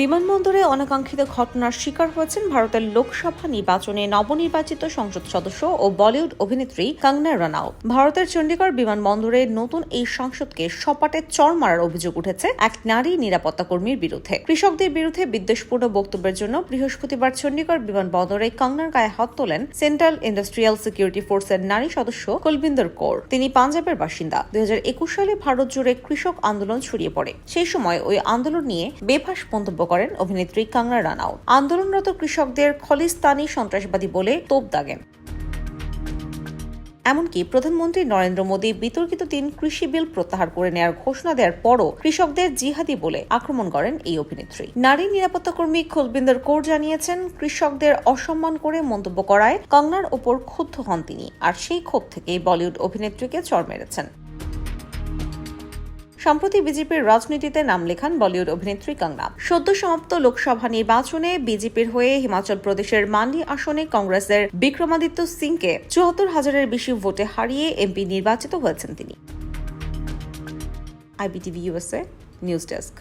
বিমানবন্দরে অনাকাঙ্ক্ষিত ঘটনার শিকার হয়েছেন ভারতের লোকসভা নির্বাচনে নবনির্বাচিত সংসদ সদস্য ও বলিউড অভিনেত্রী কঙ্গনা রানাউত। ভারতের চণ্ডীগড় বিমানবন্দরে নতুন এই সংসদকে সপাটে চর মারার অভিযোগ উঠেছে এক নারী নিরাপত্তা কর্মীর বিরুদ্ধে। কৃষকদের বিরুদ্ধে বিদ্বেষপূর্ণ বক্তব্যের জন্য বৃহস্পতিবার চণ্ডীগড় বিমানবন্দরে কঙ্গনার গায়ে হাত তোলেন সেন্ট্রাল ইন্ডাস্ট্রিয়াল সিকিউরিটি ফোর্সের নারী সদস্য কুলবিন্দর কৌর। তিনি পাঞ্জাবের বাসিন্দা। দুই হাজার একুশ সালে ভারত জুড়ে কৃষক আন্দোলন ছড়িয়ে পড়ে। সেই সময় ওই আন্দোলন নিয়ে বেফাস মন্তব্য করেন অভিনেত্রী কাংরা রানাও আন্দোলনরত কৃষকদের খলিস্তানি সন্ত্রাসবাদী বলে তোপ দাগেন এমনকি প্রধানমন্ত্রী নরেন্দ্র মোদী বিতর্কিত তিন কৃষি বিল প্রত্যাহার করে নেওয়ার ঘোষণা দেওয়ার পরও কৃষকদের জিহাদি বলে আক্রমণ করেন এই অভিনেত্রী। নারী নিরাপত্তা কর্মী খুলবিন্দর কৌর জানিয়েছেন, কৃষকদের অসম্মান করে মন্তব্য করায় কঙ্গনার ওপর ক্ষুব্ধ হন তিনি, আর সেই ক্ষোভ থেকেই বলিউড অভিনেত্রীকে চড় মেরেছেন। সম্প্রতি বিজেপির রাজনীতিতে নাম লেখান বলিউড অভিনেত্রী কঙ্গনা। সদ্য সমাপ্ত লোকসভা নির্বাচনে বিজেপির হয়ে হিমাচল প্রদেশের মান্ডি আসনে কংগ্রেসের বিক্রমাদিত্য সিংকে চুয়াত্তর হাজারের বেশি ভোটে হারিয়ে এমপি নির্বাচিত হয়েছেন তিনি। IBTV USA news desk.